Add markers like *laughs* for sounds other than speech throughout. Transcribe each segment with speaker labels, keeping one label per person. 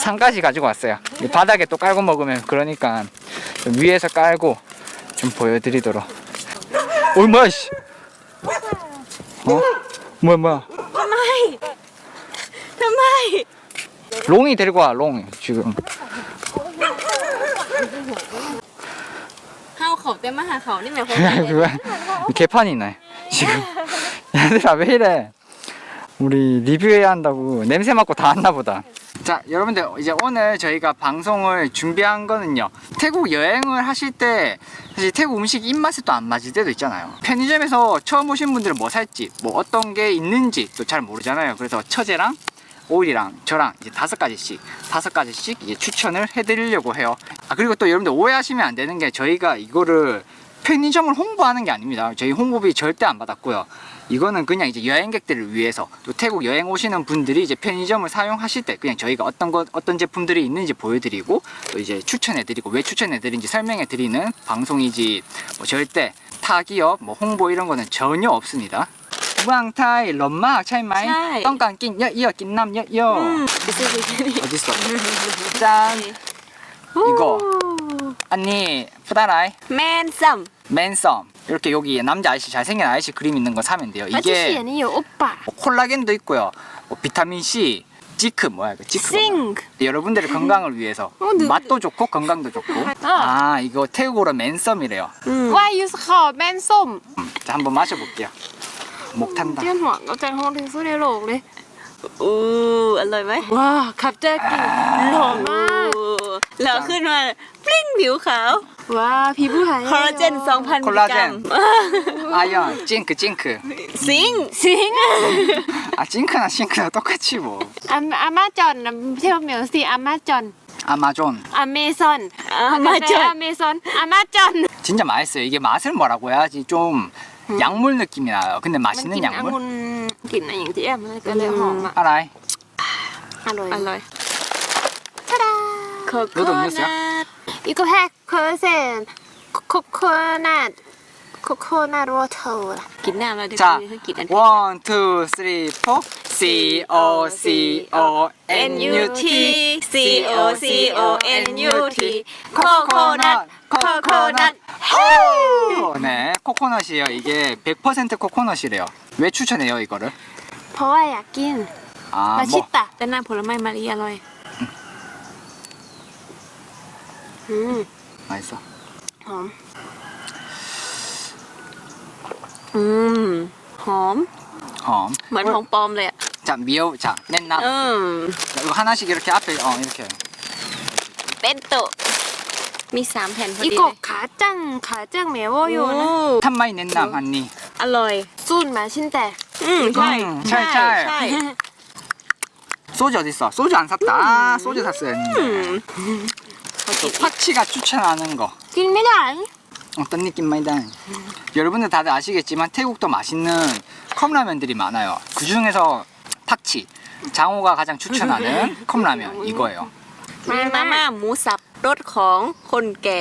Speaker 1: 상까지 가지고 왔어요. 이 바닥에 또 깔고 먹으면 그러니까 좀 위에서 깔고 좀 보여드리도록. 어 뭐야 씨. 어? 뭐야 뭐야.
Speaker 2: ทำไม ทำไม
Speaker 1: 롱이 데리고 와 롱. 지금 *laughs*
Speaker 2: เฮาเขาเต็มมาหาเขานี่หมายความ
Speaker 1: 그거 개판이 있네. 지금 얘들아 왜 이래? 우리 리뷰해야 한다고 냄새 맡고 다 왔나 보다. 자, 여러분들 이제 오늘 저희가 방송을 준비한 거는요. 태국 여행을 하실 때 사실 태국 음식 입맛에 또 안 맞을 때도 있잖아요. 편의점에서 처음 오신 분들은 뭐 살지, 뭐 어떤 게 있는지 또 잘 모르잖아요. 그래서 처제랑 오일이랑 저랑 이제 다섯 가지씩 다섯 가지씩 이제 추천을 해드리려고 해요. 아 그리고 또 여러분들 오해하시면 안 되는 게 저희가 이거를 편의점을 홍보하는 게 아닙니다. 저희 홍보비 절대 안 받았고요. 이거는 그냥 이제 여행객들을 위해서 또 태국 여행 오시는 분들이 이제 편의점을 사용하실 때 그냥 저희가 어떤 것 어떤 제품들이 있는지 보여드리고 또 이제 추천해드리고 왜 추천해드린지 설명해드리는 방송이지 뭐 절대 타기업 뭐 홍보 이런 거는 전혀 없습니다. 우왕타이 럼마 차이마이 떵깡 낀 여여 낀남 여여 어딨어? 짠 이거 언니 푸다라이
Speaker 2: แมนซัม
Speaker 1: 맨썸 이렇게 여기 남자 아저씨 잘생긴 아저씨 그림 있는 거 사면 돼요
Speaker 2: อาชีพ
Speaker 1: 이게
Speaker 2: นี่อยู่โอปป้า
Speaker 1: 뭐 콜라겐도 있고요 뭐 비타민 C 지크 뭐야 그 지크
Speaker 2: ซิง
Speaker 1: 여러분들의 건강을 위해서
Speaker 2: 어, 느-
Speaker 1: 맛도 좋고 건강도 좋고
Speaker 2: 어.
Speaker 1: 아 이거 태국어로 맨썸이래요
Speaker 2: อืม
Speaker 3: ว่ายูสขอแม่นส้ม
Speaker 1: 음, 자 한번 마셔볼게요 목 탄다
Speaker 3: เจียนหัวเอาใจห้องที่สุดในโลกเลย
Speaker 2: อู้อร่อยไหม
Speaker 3: ว้าขับเจอกินหล่อมาก
Speaker 2: หล่อขึ้นมาป ลิ้งผิวขาว
Speaker 3: ว้าพี่ผู้หาย
Speaker 2: คอลลาเจน 2,000 มิลลิกรัม
Speaker 1: 아연 찡크 찡크
Speaker 2: ซิง
Speaker 3: สิง
Speaker 1: 아 찡크나 싱크나 똑같이 뭐
Speaker 3: อาอามาจอนนะเที่ยวเหมียวสิอามาจอน
Speaker 1: 아마존
Speaker 3: อเมซอน
Speaker 2: อามาจอน
Speaker 3: อเมซอนอามาจอน
Speaker 1: 진짜 맛있어요 이게 맛을 뭐라고 해야지 좀 약물 느낌이 나요 근데
Speaker 3: มัน
Speaker 1: 맛있는
Speaker 3: กินองุ่
Speaker 1: 약물
Speaker 3: นกลิ่นอะไรอย่างที่แอมมันก็เลยหอมอ่ะ
Speaker 1: 알아이
Speaker 3: อร่อย
Speaker 2: อร่อย
Speaker 3: ทาดา
Speaker 2: โคโค
Speaker 1: รู้ตัวนี้เสีย
Speaker 2: นัท
Speaker 3: อีกแฮกเคอร์เซนโคโคนัทโคโคนัทวอเตอร์
Speaker 2: กินน้ำแล้วเดี๋ยว
Speaker 1: 자
Speaker 2: พี่กินอัน
Speaker 1: 원, 투, 쓰리, 포 C O C O N U T
Speaker 2: C O C O N U T 코코넛 코코넛
Speaker 1: 오! 네, 코코넛이에요. 이게 100% 코코넛이래요. 왜 추천해요, 이거를?
Speaker 3: เพราะว่าอยากกิน
Speaker 1: 아,
Speaker 3: มาชิ
Speaker 1: 뭐
Speaker 3: ตะ
Speaker 2: แต่น้ำผลไม้มารีอร่อย
Speaker 3: อืม
Speaker 1: 맛있어.
Speaker 3: หอม
Speaker 2: อืมหอม
Speaker 1: 험.
Speaker 2: เหมือนของปลอมเลยอ่ะ
Speaker 1: 자, 미오, 자, 맨나.
Speaker 2: อืม
Speaker 1: 자, 이거 하나씩 이렇게 앞에, 어, 이렇게.
Speaker 2: เป็นโตะมีสามแผ่นพอ
Speaker 3: อี
Speaker 2: ดี
Speaker 3: ก
Speaker 2: เลย
Speaker 3: ขาจังขาจังแมวอยู่นะ
Speaker 1: 탄마이 낸남, 한니.
Speaker 2: อร่อย
Speaker 3: สูตรมาชินแต่
Speaker 2: อืมใช่
Speaker 1: อืมใช่ใช่
Speaker 2: ใช่
Speaker 1: 소주 어딨어? 소주 안 샀다. 아, 소주 샀어야
Speaker 2: อื
Speaker 1: 했는데.
Speaker 2: มเขากิ
Speaker 1: 또
Speaker 2: น
Speaker 1: 파치가 추천하는 거.
Speaker 3: กินไม่ได้
Speaker 1: 어떤 느낌마이다. 여러분들 다들 아시겠지만 태국도 맛있는 컵라면들이 많아요. 그 중에서 팍치, 장호가 가장 추천하는 *laughs* 컵라면 이거예요.
Speaker 2: มีมาม่าหมูสับรสของคนแก่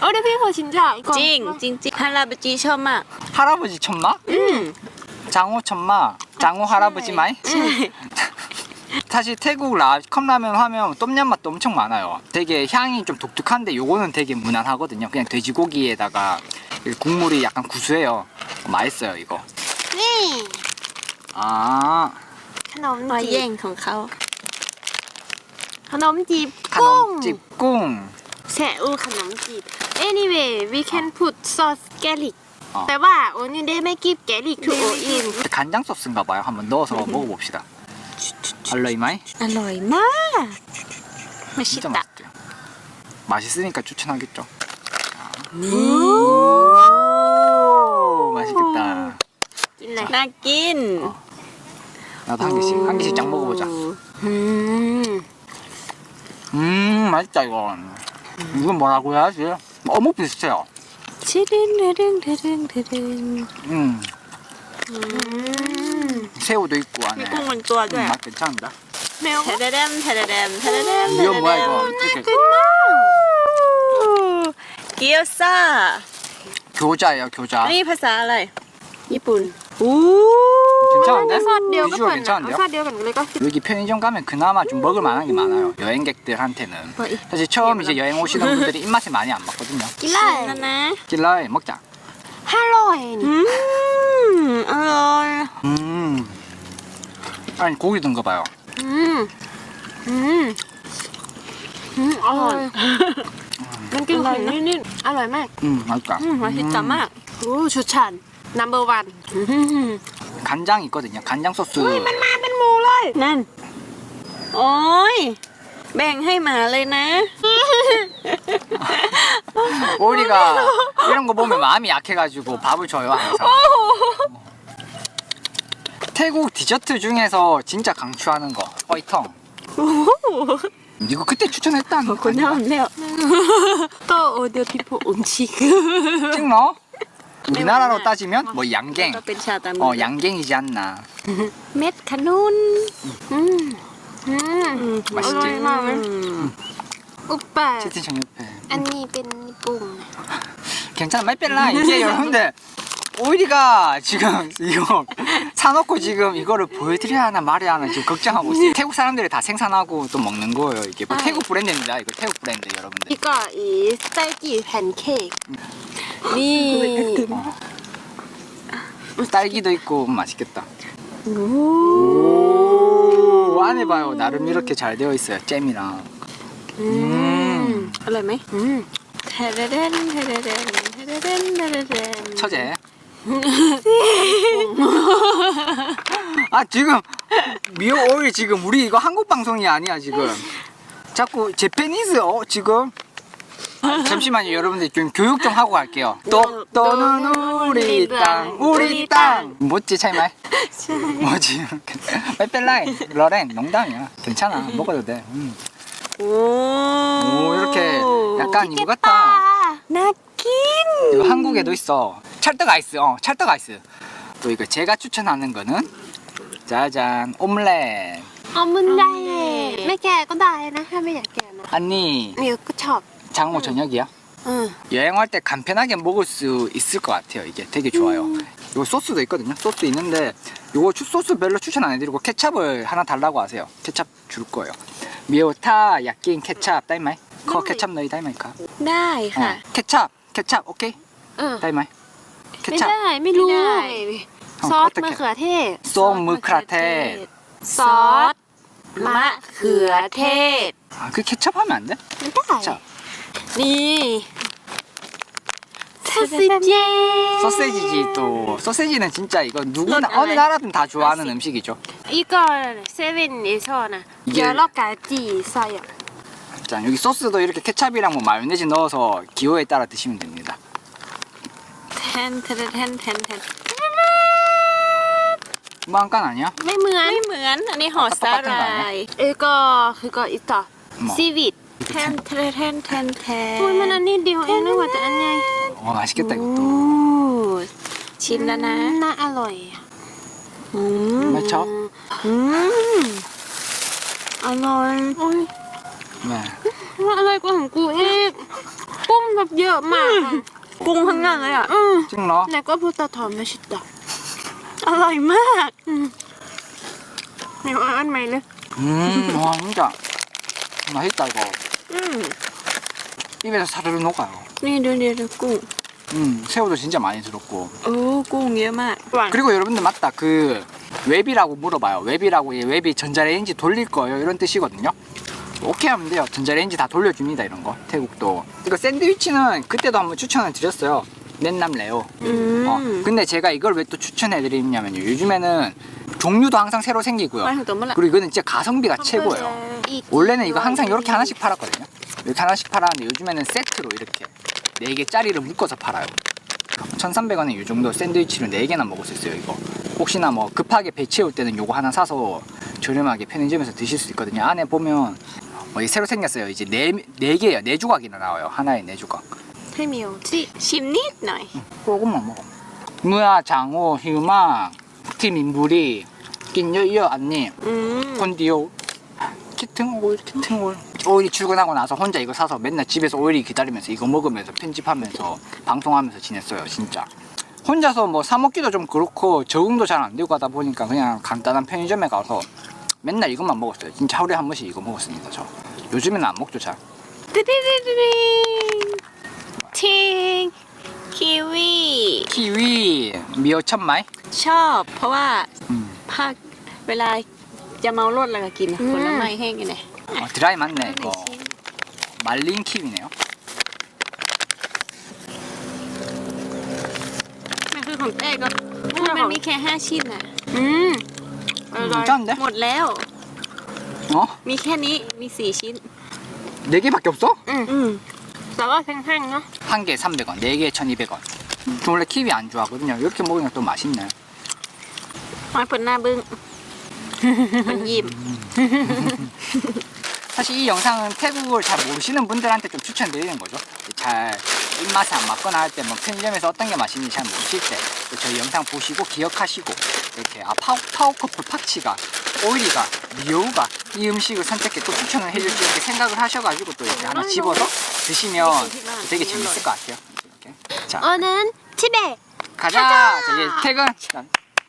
Speaker 3: เออเดี๋ยวพี่ขอชิมจ่ายก่อน
Speaker 2: จริง จริงจริงฮาราบจีชอบมาก
Speaker 1: 할아버지 천마?
Speaker 2: อืม
Speaker 1: 장호 천마? 장호 할아버지 마이?
Speaker 2: ใช่
Speaker 1: 사실 태국 라, 컵라면 하면 똠얌 맛도 엄청 많아요. 되게 향이 좀 독특한데 요거는 되게 무난하거든요. 그냥 돼지고기에다가 이 국물이 약간 구수해요. 맛있어요 이거.
Speaker 3: นี่
Speaker 1: 아
Speaker 3: ขนม
Speaker 2: มา
Speaker 3: จี
Speaker 2: แย่
Speaker 3: บ
Speaker 2: งของเขา
Speaker 3: ขนมจีบกุ้ง
Speaker 1: 가놈집 꿍.
Speaker 3: แซอูขนมจีบ anyway we can put sauce garlic
Speaker 1: อ๋อ
Speaker 3: แต่ว่าโอนี่ได้ไม่กิบ garlic to o in
Speaker 1: 간장 소스인가 봐요. 한번 넣어서 먹어봅시다. 알로이마이?
Speaker 2: อร่อยมากมาชิ
Speaker 1: 진짜
Speaker 2: ตะ
Speaker 1: 맛있대요. 맛있으니까 추천하겠죠. 오, 맛있겠다.
Speaker 3: กินเลย
Speaker 2: น่ากิน
Speaker 1: 나도 한 개씩 한 개씩 쫙 먹어보자.
Speaker 3: อืม
Speaker 1: 음 맛있다 이건. 이건 뭐라고 해야지? 어묵 비슷해요.
Speaker 2: ชิดึงดึงดึงดึงดึง
Speaker 1: 음
Speaker 3: อืม
Speaker 1: 새우도 있고
Speaker 2: มี
Speaker 1: 안에.
Speaker 2: กุ้งบนตัวด้วย
Speaker 1: 음, 맛 괜찮은데?
Speaker 3: แมว
Speaker 2: เทเดเดมเทเดเดมเทเดเดม
Speaker 1: 이거 뭐야 이거? 이렇게
Speaker 2: เกี๊ยวซ่า
Speaker 1: 교자예요 교자.
Speaker 2: นี่ภาษาอะไร ญี่ปุ่นอู้
Speaker 1: 이렇게 괜찮은데?
Speaker 3: ซอสเดียวก็
Speaker 1: 비주얼
Speaker 3: เปิดนะเอา
Speaker 1: 괜찮은데요?
Speaker 3: ซอสเดียวกันเลยก็
Speaker 1: 여기 편의점 가면 그나마 좀 먹을 만한 게 많아요. 여행객들한테는.
Speaker 3: 뭐이?
Speaker 1: 사실 처음 이제 여행 오시는 분들이 입맛에 많이 안 맞거든요.
Speaker 3: กินเลย
Speaker 2: นั่นนะ
Speaker 1: 길라에 먹자.
Speaker 3: ห้าร้อยนี่
Speaker 2: อืมอร่อย
Speaker 1: 음. 아니 고기 든 거 봐요.
Speaker 3: อืมอืมอืมอร่อยมันกินไข่นิดๆอร่อยมาก
Speaker 1: 음 맛있다.
Speaker 2: อืมมาชิตามาก
Speaker 3: โอ้ชุดชัน number one
Speaker 1: 간장 있거든요. 간장 소스.
Speaker 3: มาเป็นหมูเลย
Speaker 2: นั่น โอ้ย แบ่งให้หมาเลยนะ
Speaker 1: 오리가 이런 거 보면 마음이 약해가지고 밥을 줘요 항상. 태국 디저트 중에서 진짜 강추하는 거 어이텅. 이거 그때 추천했다는
Speaker 2: ขอบคุณ
Speaker 1: 거
Speaker 2: น้อง
Speaker 1: 아니야?
Speaker 2: แล้ว
Speaker 3: โตโอเดอร์พิโพอมชิก
Speaker 1: 찍너? 우리나라로 따지면 뭐 양갱.
Speaker 2: ก็เป็นชาตาม
Speaker 1: 어 양갱이지 않나. *laughs*
Speaker 3: เม็ดขนุนอืมอืม
Speaker 1: 맛있지?
Speaker 3: อร่อยมากเลยอุปปา
Speaker 1: 채팅창 옆에.
Speaker 3: อันนี้เป็นญี่ปุ่น
Speaker 1: 괜찮아 말뺄라 이게 *laughs* 여러분들 오일이가 지금 이거 사놓고 지금 이거를 보여드려야 하나 말해야 하나 지금 걱정하고 있어요 태국 사람들이 다 생산하고 또 먹는 거예요 이게 뭐
Speaker 3: 아.
Speaker 1: 태국 브랜드입니다 이거 태국 브랜드 여러분들
Speaker 3: นี่ก็อีสไตล์จีแพนเค้กนี่
Speaker 1: 딸기도 있고 음, 맛있겠다
Speaker 3: โอ้
Speaker 1: 오 안에 봐요 나름 이렇게 잘 되어 있어요 잼이랑
Speaker 3: อืม
Speaker 1: 음
Speaker 2: อร่อยไหม
Speaker 3: อืม
Speaker 2: เทเดเดนเทเดเดนเทเดเดนเทเดเดน
Speaker 1: 처제 *laughs* 아 지금 미어 오일 지금 우리 이거 한국 방송이 아니야 지금. 자꾸 재패니스 어 지금? 아, 잠시만요 여러분들 좀 교육 좀 하고 갈게요. 또 또는 우리 땅 우리 땅. 뭐지 차이말? 뭐지? 빼빼라이 러렌 농담이야. 괜찮아 먹어도 돼오. 음. 이렇게 약간 이거 같다
Speaker 2: 나
Speaker 1: 이거 한국에도 있어 찰떡 아이스 어 찰떡 아이스 또 이거 제가 추천하는 거는 짜잔 오믈렛
Speaker 3: เอามันได้ไม่แก่ก็ได้นะถ้าไม่อยากแก่นะ
Speaker 1: 아니
Speaker 3: นี่ก็ชอบ
Speaker 1: 장모 저녁이야
Speaker 3: อืม
Speaker 1: 여행할 때 간편하게 먹을 수 있을 것 같아요 이게 되게 좋아요 이거 소스도 있거든요 소스 있는데 이거 추- 소스 별로 추천 안 해드리고 케찹을 하나 달라고 하세요 케찹 줄 거예요 미오타 야낀 케찹 따이마이 커 케찹 너희 따이마이카
Speaker 2: ได้ค่ะ
Speaker 1: 어, 케찹 케찹 오케이
Speaker 3: เออ
Speaker 1: 따이마이
Speaker 3: ไม่
Speaker 1: 케찹
Speaker 3: ได้ไม่รู้
Speaker 2: ไม่ได้
Speaker 3: ซอสมะเขือเทศ
Speaker 1: 쏨 무크라테
Speaker 3: ซอส
Speaker 2: มะเขือเทศ
Speaker 1: 아, 그 케찹 하면 안 돼?
Speaker 3: ไม่ได้
Speaker 1: 자
Speaker 3: นี่ซอสเจ
Speaker 1: 소세지지 또 소세지는 진짜 이거 누구나
Speaker 3: 넌
Speaker 1: 어느
Speaker 3: 안 해.
Speaker 1: 나라든 다 좋아하는 음식이죠
Speaker 3: อีกก็เซเว่นเอชอนะ
Speaker 1: 이게-
Speaker 3: เดี๋ยวเรากาจีใส่อะ
Speaker 1: 자 여기 소스도 이렇게 케찹이랑 뭐 마요네즈 넣어서 기호에 따라 드시면 됩니다
Speaker 2: แทนแทนแทนแทนแทน
Speaker 1: 무한간 아니야?
Speaker 3: ไม่เหมือน
Speaker 2: ไม่เหมือน อันนี้ห่อสาหร่าย
Speaker 3: เอ้ก็คือก็อีกต่อ
Speaker 1: 뭐.
Speaker 3: ซีวิต
Speaker 2: แทนแทนแทนแทนแทน
Speaker 3: โอ้ยมันอันนี้เดียวเองนึกว่าจะอันใหญ่
Speaker 1: 어 맛있겠다
Speaker 2: โอ้
Speaker 1: 이것도
Speaker 2: ชิมแล้วนะ
Speaker 3: น่าอร่อยอะ
Speaker 2: อืม
Speaker 1: 맞죠?
Speaker 2: อืมอร่อย
Speaker 3: โอ้ย
Speaker 1: 네
Speaker 3: น่าอร่อยกว่าของกูอีกกุ้งแบบเยอะมากอะ
Speaker 2: กุ้งทั้งนั้นเลยอ่ะ
Speaker 3: อืม
Speaker 1: 찍너
Speaker 3: แล้วก็พุทธทอมไม่ชิดต่อ
Speaker 2: อร่อยมาก
Speaker 3: อืมเดี๋ยวเอาอันใหม่เลย
Speaker 1: 음와 진짜 맛있다 이거
Speaker 2: อืม
Speaker 1: 입에서 사르르 녹아요
Speaker 2: นี่ดูดิดูกุ้ง
Speaker 1: 음 새우도 진짜 많이 들었고
Speaker 2: โอ้กุ้งเยอะมาก
Speaker 3: หวาน
Speaker 1: 그리고 여러분들 맞다 그 웹이라고 물어봐요 웹이라고 이 웹이 전자레인지 돌릴 거예요 이런 뜻이거든요 오케이 하면 돼요. 전자레인지 다 돌려줍니다 이런 거. 태국도. 이거 샌드위치는 그때도 한번 추천을 드렸어요. 넷남레오.
Speaker 2: 음.
Speaker 1: 어, 근데 제가 이걸 왜 또 추천해 드리냐면요. 요즘에는 종류도 항상 새로 생기고요. 그리고 이거는 진짜 가성비가 최고예요. 원래는 이거 항상 이렇게 하나씩 팔았거든요. 이렇게 하나씩 팔았는데 요즘에는 세트로 이렇게 4개짜리를 묶어서 팔아요. 1300원에 이 정도 샌드위치를 4개나 먹을 수 있어요 이거. 혹시나 뭐 급하게 배 채울 때는 요거 하나 사서 저렴하게 편의점에서 드실 수 있거든요. 안에 보면 어, 이게 새로 생겼어요 이제 4, 네 개예요 4조각이나 나와요 하나에 4조각
Speaker 3: ให้เหมียวสิ
Speaker 2: ชิมนิดหน่อย
Speaker 1: 조금만 먹어 무야 장호 휴마 티민부리 낀여여 안니
Speaker 2: อืม
Speaker 1: 콘디오 키튼 오일 키튼 오일 오일이 출근하고 나서 혼자 이거 사서 맨날 집에서 오일이 기다리면서 이거 먹으면서 편집하면서 방송하면서 지냈어요 진짜 혼자서 뭐 사 먹기도 좀 그렇고 적응도 잘 안 되고 하다 보니까 그냥 간단한 편의점에 가서 맨날 이것만 먹었어요. 진짜 하루에 한 번씩 이거 먹었습니다. 저 요즘에는 안 먹죠 잘.
Speaker 2: 띠디디디딩 팅 키위
Speaker 1: คีวีมีชอบไหม
Speaker 2: ชอบเพราะว่า
Speaker 1: อืม
Speaker 2: ภาคเวลาจะเมารถแล้วก็กินผลไม้แห้งกันเลย
Speaker 1: 어, 드라이 맞네 이거 말린 키위네요
Speaker 2: มันคือของเต้ก็มันมีแค่ห้าชิ้นน่ะ
Speaker 3: อืมอร่อย
Speaker 1: 짠데?
Speaker 2: หมดแล้ว
Speaker 1: 어?
Speaker 2: มีแค่นี้มีสี่ชิ้น
Speaker 1: 네 개밖에 없어?
Speaker 2: อืม
Speaker 3: แต่ว่าแห้งๆเนาะ
Speaker 1: 한 개에 300원, 네 개에 1,200원 저 원래 키위 안 좋아하거든요 이렇게 먹으면 또 맛있네
Speaker 2: น้อยผลหน้าบึ้งมันยิ้ม *laughs* *laughs*
Speaker 1: 사실 이 영상은 태국을 잘 모르시는 분들한테 좀 추천드리는 거죠. 잘 입맛에 안 맞거나 할 때 뭐 편의점에서 어떤 게 맛있는지 잘 모르실 때 저희 영상 보시고 기억하시고 이렇게 아 파워커플 팍치가 오이리가 미오우가 이 음식을 선택해 또 추천을 해줄지 이렇게 생각을 하셔가지고 또 이렇게 하나 집어서 드시면 되게 재밌을 것 같아요. 이렇게. 자
Speaker 3: 오는 집에 가자.
Speaker 1: 가자. 자, 이제 퇴근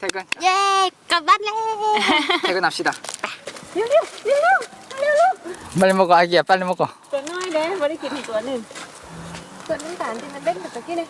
Speaker 1: 퇴근.
Speaker 3: 예, 가만해. 퇴근합시다. 아.
Speaker 1: 유유 유유. มันมาก่อนเกียบปั้นมาก่อ
Speaker 2: ตัวน้อยเด้ไม่ได้กินอีกตัวหนึ่ง
Speaker 3: ตัวน้ำตาลที่มันเด้งแบบตะกี้เลย